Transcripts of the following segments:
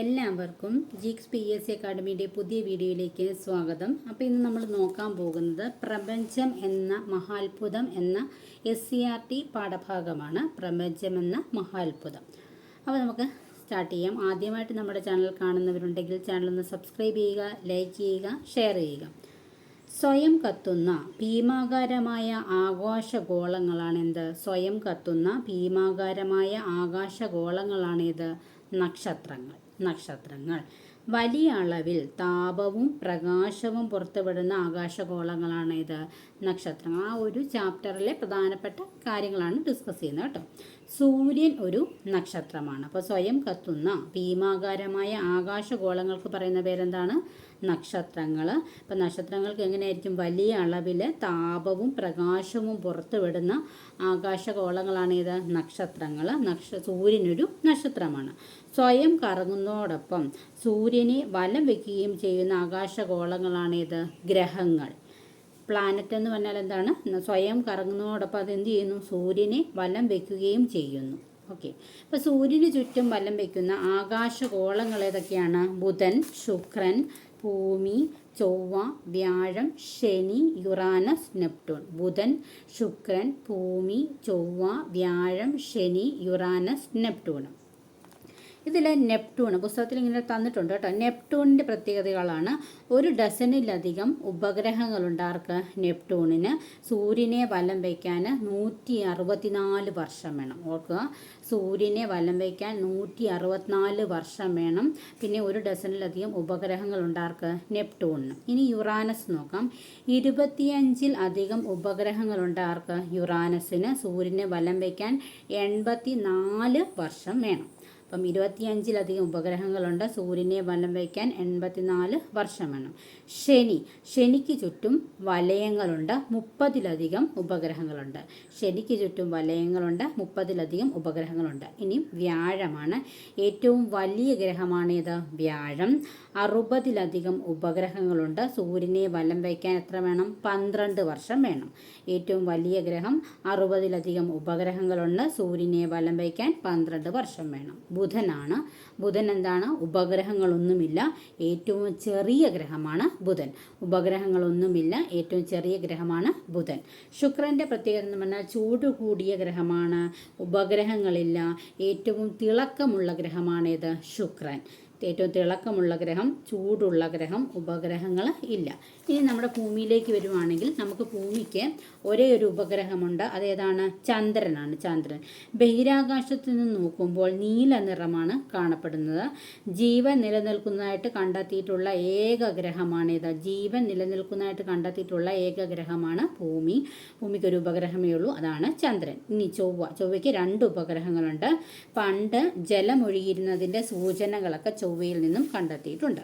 എല്ലാവർക്കും ജിക്സ് P S C അക്കാഡമിയുടെ പുതിയ വീഡിയോയിലേക്ക് സ്വാഗതം. അപ്പോൾ ഇന്ന് നമ്മൾ നോക്കാൻ പോകുന്നത് പ്രപഞ്ചം എന്ന മഹാത്ഭുതം എന്ന എസ് സി ആർ ടി പാഠഭാഗമാണ്. പ്രപഞ്ചം എന്ന മഹാത്ഭുതം. അപ്പോൾ നമുക്ക് സ്റ്റാർട്ട് ചെയ്യാം. ആദ്യമായിട്ട് നമ്മുടെ ചാനൽ കാണുന്നവരുണ്ടെങ്കിൽ ചാനൽ ഒന്ന് സബ്സ്ക്രൈബ് ചെയ്യുക ലൈക്ക് ചെയ്യുക ഷെയർ ചെയ്യുക. സ്വയം കത്തുന്ന ഭീമാകാരമായ ആകാശഗോളങ്ങളാണ് എന്ത്? സ്വയം കത്തുന്ന ഭീമാകാരമായ ആകാശഗോളങ്ങളാണിത് നക്ഷത്രങ്ങൾ. നക്ഷത്രങ്ങൾ. വലിയ അളവിൽ താപവും പ്രകാശവും പുറത്തുവിടുന്ന ആകാശഗോളങ്ങളാണ് ഇത് നക്ഷത്രങ്ങൾ. ആ ഒരു ചാപ്റ്ററിലെ പ്രധാനപ്പെട്ട കാര്യങ്ങളാണ് ഡിസ്കസ് ചെയ്യുന്നത് കേട്ടോ. സൂര്യൻ ഒരു നക്ഷത്രമാണ്. അപ്പോൾ സ്വയം കത്തുന്ന ഭീമാകാരമായ ആകാശഗോളങ്ങൾക്ക് പറയുന്ന പേരെന്താണ്? നക്ഷത്രങ്ങൾ. അപ്പം നക്ഷത്രങ്ങൾക്ക് എങ്ങനെയായിരിക്കും? വലിയ അളവിൽ താപവും പ്രകാശവും പുറത്തുവിടുന്ന ആകാശഗോളങ്ങളാണ് ഇത് നക്ഷത്രങ്ങൾ. നക്ഷ സൂര്യനൊരു നക്ഷത്രമാണ്. സ്വയം കറങ്ങുന്നതോടൊപ്പം സൂര്യനെ വലം വയ്ക്കുകയും ചെയ്യുന്ന ആകാശഗോളങ്ങളാണ് ഇത് ഗ്രഹങ്ങൾ. പ്ലാനറ്റ് എന്ന് പറഞ്ഞാൽ എന്താണ്? സ്വയം കറങ്ങുന്നതോടൊപ്പം അത് എന്ത് ചെയ്യുന്നു? സൂര്യനെ വലം വയ്ക്കുകയും ചെയ്യുന്നു. ഓക്കെ അപ്പോൾ സൂര്യന് ചുറ്റും വലം വയ്ക്കുന്ന ആകാശഗോളങ്ങൾ ഏതൊക്കെയാണ്? ബുധൻ ശുക്രൻ ഭൂമി ചൊവ്വ വ്യാഴം ശനി യുറാനസ് നെപ്റ്റൂൺ ബുധൻ ശുക്രൻ ഭൂമി ചൊവ്വ വ്യാഴം ശനി യുറാനസ് നെപ്റ്റൂൺ ഇതിൽ നെപ്റ്റൂൺ പുസ്തകത്തിൽ ഇങ്ങനെ തന്നിട്ടുണ്ട് കേട്ടോ. നെപ്റ്റൂണിന്റെ പ്രത്യേകതകളാണ് ഒരു ഡസനിലധികം ഉപഗ്രഹങ്ങളുണ്ട് ആർക്ക്? നെപ്റ്റൂണിന്. സൂര്യനെ വലം വയ്ക്കാൻ നൂറ്റി അറുപത്തിനാല് വർഷം വേണം. ഓർക്കുക സൂര്യനെ വലം വയ്ക്കാൻ നൂറ്റി അറുപത്തിനാല് വർഷം വേണം. പിന്നെ ഒരു ഡസനിലധികം ഉപഗ്രഹങ്ങളുണ്ട് ആർക്ക്? നെപ്റ്റൂണിന്. ഇനി യുറാനസ് നോക്കാം. ഇരുപത്തിയഞ്ചിൽ അധികം ഉപഗ്രഹങ്ങളുണ്ട് ആർക്ക്? യുറാനസിന് സൂര്യനെ വലം വയ്ക്കാൻ എൺപത്തി നാല് വർഷം വേണം. അപ്പം ഇരുപത്തിയഞ്ചിലധികം ഉപഗ്രഹങ്ങളുണ്ട്. സൂര്യനെ വലം വയ്ക്കാൻ എൺപത്തിനാല് വർഷം വേണം ശനി ശനിക്ക് ചുറ്റും വലയങ്ങളുണ്ട്. മുപ്പതിലധികം ഉപഗ്രഹങ്ങളുണ്ട്. ശനിക്ക് ചുറ്റും വലയങ്ങളുണ്ട്. മുപ്പതിലധികം ഉപഗ്രഹങ്ങളുണ്ട്. ഇനി വ്യാഴമാണ്. ഏറ്റവും വലിയ ഗ്രഹമാണേത് വ്യാഴം. അറുപതിലധികം ഉപഗ്രഹങ്ങളുണ്ട്. സൂര്യനെ വലം വയ്ക്കാൻ എത്ര വേണം? പന്ത്രണ്ട് വർഷം വേണം. ഏറ്റവും വലിയ ഗ്രഹം അറുപതിലധികം ഉപഗ്രഹങ്ങളുണ്ട്. സൂര്യനെ വലം വയ്ക്കാൻ പന്ത്രണ്ട് വർഷം വേണം. ബുധനാണ്. ബുധൻ എന്താണ്? ഉപഗ്രഹങ്ങളൊന്നുമില്ല. ഏറ്റവും ചെറിയ ഗ്രഹമാണ് ബുധൻ. ഉപഗ്രഹങ്ങളൊന്നുമില്ല. ഏറ്റവും ചെറിയ ഗ്രഹമാണ് ബുധൻ. ശുക്രന്റെ പ്രത്യേകത എന്ന് പറഞ്ഞാൽ ചൂട് കൂടിയ ഗ്രഹമാണ്. ഉപഗ്രഹങ്ങളില്ല. ഏറ്റവും തിളക്കമുള്ള ഗ്രഹമാണേത് ശുക്രൻ. ഏറ്റവും തിളക്കമുള്ള ഗ്രഹം ചൂടുള്ള ഗ്രഹം ഉപഗ്രഹങ്ങൾ ഇല്ല. ഇനി നമ്മുടെ ഭൂമിയിലേക്ക് വരുവാണെങ്കിൽ നമുക്ക് ഭൂമിക്ക് ഒരേ ഒരു ഉപഗ്രഹമുണ്ട് അതേതാണ് ചന്ദ്രനാണ്. ചന്ദ്രൻ. ബഹിരാകാശത്തു നിന്ന് നോക്കുമ്പോൾ നീല നിറമാണ് കാണപ്പെടുന്നത്. ജീവൻ നിലനിൽക്കുന്നതായിട്ട് കണ്ടെത്തിയിട്ടുള്ള ഏക ഗ്രഹമാണിത്. ജീവൻ നിലനിൽക്കുന്നതായിട്ട് കണ്ടെത്തിയിട്ടുള്ള ഏക ഗ്രഹമാണ് ഭൂമി. ഭൂമിക്ക് ഒരു ഉപഗ്രഹമേ ഉള്ളൂ. അതാണ് ചന്ദ്രൻ. ഇനി ചൊവ്വ. ചൊവ്വയ്ക്ക് രണ്ട് ഉപഗ്രഹങ്ങളുണ്ട്. പണ്ട് ജലമൊഴുകിയിരുന്നതിന്റെ സൂചനകളൊക്കെ ചൊവ്വയിൽ നിന്നും കണ്ടെത്തിയിട്ടുണ്ട്.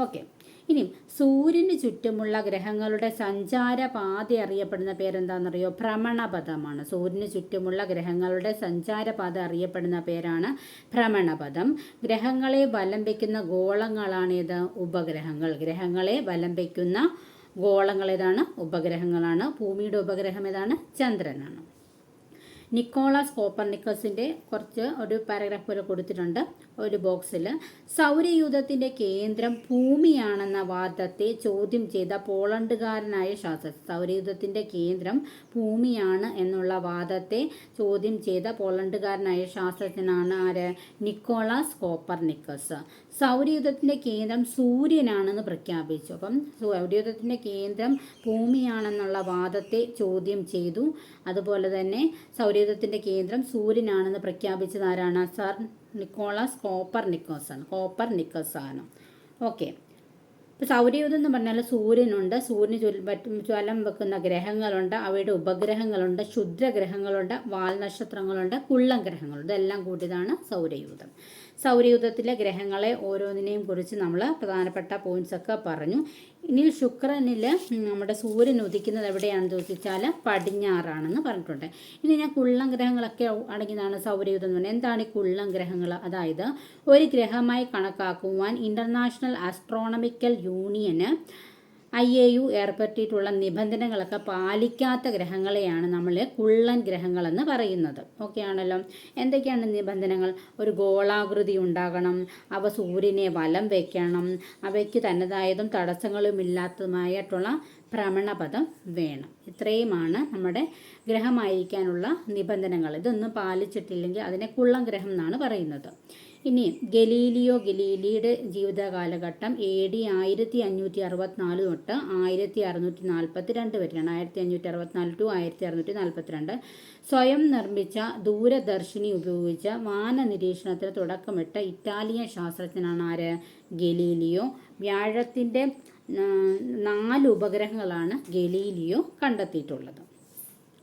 ഓക്കെ. ഇനി സൂര്യന് ചുറ്റുമുള്ള ഗ്രഹങ്ങളുടെ സഞ്ചാരപാത അറിയപ്പെടുന്ന പേരെന്താണെന്നറിയോ? ഭ്രമണപഥമാണ്. സൂര്യന് ചുറ്റുമുള്ള ഗ്രഹങ്ങളുടെ സഞ്ചാരപാത അറിയപ്പെടുന്ന പേരാണ് ഭ്രമണപഥം. ഗ്രഹങ്ങളെ വലം വയ്ക്കുന്ന ഏത്? ഉപഗ്രഹങ്ങൾ. ഗ്രഹങ്ങളെ വലം വയ്ക്കുന്ന ഗോളങ്ങൾ ഏതാണ്? ഉപഗ്രഹങ്ങളാണ്. ഭൂമിയുടെ ഉപഗ്രഹം ഏതാണ്? ചന്ദ്രനാണ്. നിക്കോളാസ് കോപ്പർനിക്കസിന്റെ കുറച്ച് ഒരു പാരഗ്രാഫ് പോലെ കൊടുത്തിട്ടുണ്ട്. ഒരു ബോക്സിൽ സൗരയൂഥത്തിന്റെ കേന്ദ്രം ഭൂമിയാണെന്ന വാദത്തെ ചോദ്യം ചെയ്ത പോളണ്ടുകാരനായ ശാസ്ത്രജ്ഞ സൗരയൂഥത്തിന്റെ കേന്ദ്രം ഭൂമിയാണ് എന്നുള്ള വാദത്തെ ചോദ്യം ചെയ്ത പോളണ്ടുകാരനായ ശാസ്ത്രജ്ഞനാണ് ആര്? നിക്കോളാസ് കോപ്പർനിക്കസ് സൗരയൂഥത്തിന്റെ കേന്ദ്രം സൂര്യനാണെന്ന് പ്രഖ്യാപിച്ചു. അപ്പം സൗരയൂഥത്തിന്റെ കേന്ദ്രം ഭൂമിയാണെന്നുള്ള വാദത്തെ ചോദ്യം ചെയ്തു. അതുപോലെ തന്നെ സൗരയൂഥത്തിന്റെ കേന്ദ്രം സൂര്യനാണെന്ന് പ്രഖ്യാപിച്ചത് ആരാണ്? സർ നിക്കോളാസ് കോപ്പർ നിക്കോസ് ആണ് കോപ്പർ നിക്കോസ് ആണ് ഓക്കെ. ഇപ്പോൾ സൗരയൂഥം എന്ന് പറഞ്ഞാൽ സൂര്യനുണ്ട്. സൂര്യന് ജ്വലം വെക്കുന്ന ഗ്രഹങ്ങളുണ്ട്. അവയുടെ ഉപഗ്രഹങ്ങളുണ്ട്. ക്ഷുദ്രഗ്രഹങ്ങളുണ്ട് വാൽനക്ഷത്രങ്ങളുണ്ട് കുള്ളം ഗ്രഹങ്ങളുണ്ട്. ഇതെല്ലാം കൂട്ടിയതാണ് സൗരയൂഥം. സൗരയൂഥത്തിലെ ഗ്രഹങ്ങളെ ഓരോന്നിനെയും കുറിച്ച് നമ്മൾ പ്രധാനപ്പെട്ട പോയിന്റ്സ് ഒക്കെ പറഞ്ഞു. ഇനി ശുക്രനിൽ നമ്മുടെ സൂര്യൻ ഉദിക്കുന്നത് എവിടെയാണെന്ന് ചോദിച്ചാൽ പടിഞ്ഞാറാണെന്ന് പറഞ്ഞിട്ടുണ്ട്. ഇനി ഞാൻ കുള്ളം ഗ്രഹങ്ങളൊക്കെ അടങ്ങിയതാണ് സൗരയുധം എന്ന് പറഞ്ഞാൽ എന്താണ് ഈ കുള്ളം ഗ്രഹങ്ങൾ അതായത് ഒരു ഗ്രഹമായി കണക്കാക്കുവാൻ ഇന്റർനാഷണൽ ആസ്ട്രോണമിക്കൽ യൂണിയന് ഐ എ യു ഏർപ്പെടുത്തിയിട്ടുള്ള നിബന്ധനകളൊക്കെ പാലിക്കാത്ത ഗ്രഹങ്ങളെയാണ് നമ്മൾ കുള്ളൻ ഗ്രഹങ്ങളെന്ന് പറയുന്നത്. ഓക്കെ ആണല്ലോ? എന്തൊക്കെയാണ് നിബന്ധനകൾ? ഒരു ഗോളാകൃതി ഉണ്ടാകണം അവ സൂര്യനെ വലം വയ്ക്കണം അവയ്ക്ക് തനതായതും തടസ്സങ്ങളുമില്ലാത്തതുമായിട്ടുള്ള ഭ്രമണപഥം വേണം. ഇത്രയുമാണ് നമ്മുടെ ഗ്രഹമായിരിക്കാനുള്ള നിബന്ധനകൾ. ഇതൊന്നും പാലിച്ചിട്ടില്ലെങ്കിൽ അതിനെ കുള്ളം ഗ്രഹം എന്നാണ് പറയുന്നത്. ഇനി ഗലീലിയോ ഗലീലിയുടെ ജീവിത കാലഘട്ടം എ ഡി ആയിരത്തി അഞ്ഞൂറ്റി അറുപത്തിനാല് തൊട്ട് ആയിരത്തി അറുന്നൂറ്റി നാൽപ്പത്തി രണ്ട് വരെയാണ്. ആയിരത്തി അഞ്ഞൂറ്റി അറുപത്തിനാല് ടു ആയിരത്തി അറുന്നൂറ്റി നാൽപ്പത്തിരണ്ട് സ്വയം നിർമ്മിച്ച ദൂരദർശിനി ഉപയോഗിച്ച വാന നിരീക്ഷണത്തിന് തുടക്കമിട്ട ഇറ്റാലിയൻ ശാസ്ത്രജ്ഞനാണ് ആര്? ഗലീലിയോ. വ്യാഴത്തിന്റെ നാല് ഉപഗ്രഹങ്ങളാണ് ഗലീലിയോ കണ്ടെത്തിയിട്ടുള്ളത്.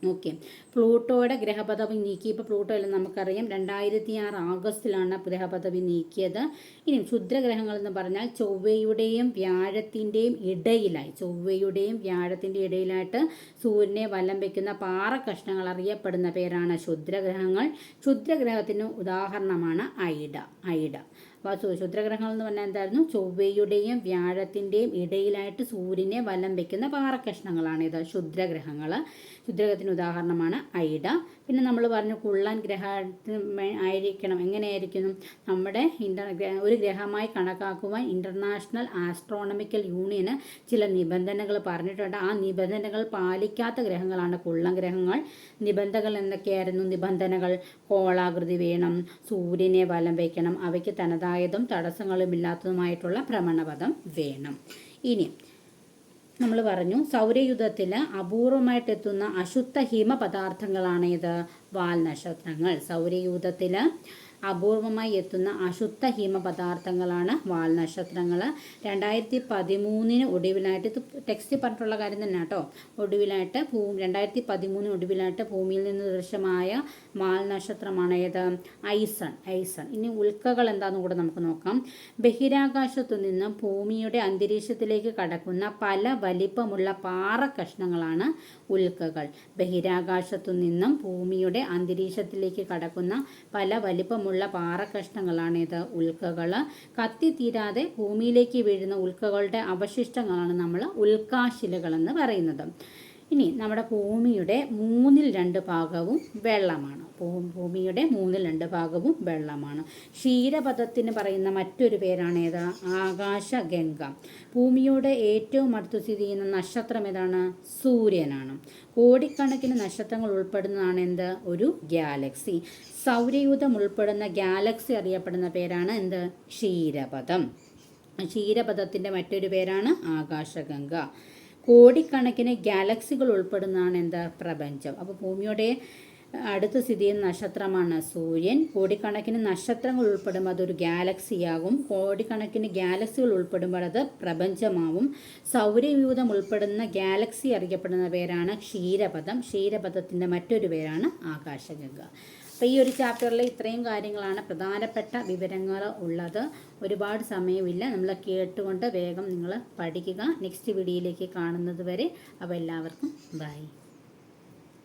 ഓക്കെ പ്ലൂട്ടോയുടെ ഗ്രഹപദവി നീക്കി ഇപ്പോൾ പ്ലൂട്ടോ എല്ലാം നമുക്കറിയാം. രണ്ടായിരത്തി ആറ് ആഗസ്റ്റിലാണ് ഗ്രഹപദവി നീക്കിയത്. ഇനി ക്ഷുദ്രഗ്രഹങ്ങൾ എന്ന് പറഞ്ഞാൽ ചൊവ്വയുടെയും വ്യാഴത്തിന്റെയും ഇടയിലായി. ചൊവ്വയുടെയും വ്യാഴത്തിന്റെ ഇടയിലായിട്ട് സൂര്യനെ വലം വയ്ക്കുന്ന പാറ കഷ്ണങ്ങൾ അറിയപ്പെടുന്ന പേരാണ് ക്ഷുദ്രഗ്രഹങ്ങൾ. ക്ഷുദ്രഗ്രഹത്തിന് ഉദാഹരണമാണ് ഐഡ. ഐഡ. അപ്പോൾ ശുദ്രഗ്രഹങ്ങൾ എന്ന് പറഞ്ഞാൽ എന്തായിരുന്നു? ചൊവ്വയുടെയും വ്യാഴത്തിന്റെയും ഇടയിലായിട്ട് സൂര്യനെ വലം വയ്ക്കുന്ന പാറക്കഷ്ണങ്ങളാണിത് ശുദ്രഗ്രഹങ്ങൾ ശുദ്രഗ്രഹത്തിന് ഉദാഹരണമാണ് ഐഡ. പിന്നെ നമ്മൾ പറഞ്ഞു കുള്ളൻ ഗ്രഹത്തിന് ആയിരിക്കണം എങ്ങനെയായിരിക്കണം? നമ്മുടെ ഇന്റർ ഒരു ഗ്രഹമായി കണക്കാക്കുവാൻ ഇന്റർനാഷണൽ ആസ്ട്രോണമിക്കൽ യൂണിയന് ചില നിബന്ധനകൾ പറഞ്ഞിട്ടുണ്ട്. ആ നിബന്ധനകൾ പാലിക്കാത്ത ഗ്രഹങ്ങളാണ് കുള്ളൻ ഗ്രഹങ്ങൾ. നിബന്ധകൾ എന്തൊക്കെയായിരുന്നു? നിബന്ധനകൾ കോളാകൃതി വേണം സൂര്യനെ വലം വയ്ക്കണം അവയ്ക്ക് തനതായതും തടസ്സങ്ങളുമില്ലാത്തതുമായിട്ടുള്ള ഭ്രമണപഥം വേണം. ഇനി നമ്മൾ പറഞ്ഞു സൗരയുധത്തിൽ അപൂർവമായിട്ടെത്തുന്ന അശുദ്ധ ഹിമ പദാർത്ഥങ്ങളാണ് ഇത്. വാൽനക്ഷത്രങ്ങൾ. സൗരയൂഥത്തിൽ അപൂർവമായി എത്തുന്ന അശുദ്ധ ഹിമ പദാർത്ഥങ്ങളാണ് വാൽനക്ഷത്രങ്ങൾ രണ്ടായിരത്തി പതിമൂന്നിന് ഒടുവിലായിട്ട് ഇത് ടെക്സ്റ്റ് പറഞ്ഞിട്ടുള്ള കാര്യം തന്നെ കേട്ടോ. ഒടുവിലായിട്ട് ഭൂ രണ്ടായിരത്തി പതിമൂന്നിന് ഒടുവിലായിട്ട് ഭൂമിയിൽ നിന്ന് ദൃശ്യമായ വാൽനക്ഷത്രമാണ് ഏത്? ഐസൺ ഐസൺ. ഇനി ഉൽക്കകൾ എന്താണെന്ന് കൂടെ നമുക്ക് നോക്കാം. ബഹിരാകാശത്തു നിന്ന് ഭൂമിയുടെ അന്തരീക്ഷത്തിലേക്ക് കടക്കുന്ന പല വലിപ്പമുള്ള പാറ കഷ്ണങ്ങളാണ് ഉൽക്കകൾ. ബഹിരാകാശത്തു നിന്നും ഭൂമിയുടെ അന്തരീക്ഷത്തിലേക്ക് കടക്കുന്ന പല വലിപ്പമുള്ള പാറക്കഷ്ണങ്ങളാണിത് ഉൽക്കകൾ കത്തിത്തീരാതെ ഭൂമിയിലേക്ക് വീഴുന്ന ഉൽക്കകളുടെ അവശിഷ്ടങ്ങളാണ് നമ്മൾ ഉൽക്കാശിലകൾ എന്ന് പറയുന്നത്. ഇനി നമ്മുടെ ഭൂമിയുടെ മൂന്നിൽ രണ്ട് ഭാഗവും വെള്ളമാണ്. ഭൂമിയുടെ മൂന്നിൽ രണ്ട് ഭാഗവും വെള്ളമാണ്. ക്ഷീരപഥത്തിന് പറയുന്ന മറ്റൊരു പേരാണ് ഏതാ? ആകാശഗംഗ. ഭൂമിയുടെ ഏറ്റവും അടുത്ത് സ്ഥിതി ചെയ്യുന്ന നക്ഷത്രം ഏതാണ്? സൂര്യനാണ്. കോടിക്കണക്കിന് നക്ഷത്രങ്ങൾ ഉൾപ്പെടുന്നതാണ് എന്ത്? ഒരു ഗാലക്സി. സൗരയൂഥം ഉൾപ്പെടുന്ന ഗാലക്സി അറിയപ്പെടുന്ന പേരാണ് എന്ത്? ക്ഷീരപഥം. ക്ഷീരപഥത്തിന്റെ മറ്റൊരു പേരാണ് ആകാശഗംഗ. കോടിക്കണക്കിന് ഗാലക്സികൾ ഉൾപ്പെടുന്നതാണ് എന്താ പ്രപഞ്ചം. അപ്പോൾ ഭൂമിയുടെ അടുത്ത സ്ഥിതി നക്ഷത്രമാണ് സൂര്യൻ. കോടിക്കണക്കിന് നക്ഷത്രങ്ങൾ ഉൾപ്പെടുമ്പോൾ അതൊരു ഗാലക്സിയാകും. കോടിക്കണക്കിന് ഗാലക്സികൾ ഉൾപ്പെടുമ്പോൾ അത് പ്രപഞ്ചമാവും. സൗരയൂഥം ഉൾപ്പെടുന്ന ഗാലക്സി അറിയപ്പെടുന്ന പേരാണ് ക്ഷീരപഥം. ക്ഷീരപഥത്തിന്റെ മറ്റൊരു പേരാണ് ആകാശഗംഗ. അപ്പോൾ ഈ ഒരു ചാപ്റ്ററിൽ ഇത്രയും കാര്യങ്ങളാണ് പ്രധാനപ്പെട്ട വിവരങ്ങൾ ഉള്ളത്. ഒരുപാട് സമയമില്ല. നമ്മൾ കേട്ടുകൊണ്ട് വേഗം നിങ്ങൾ പഠിക്കുക. നെക്സ്റ്റ് വീഡിയോയിലേക്ക് കാണുന്നത് വരെ അപ്പോൾ എല്ലാവർക്കും ബൈ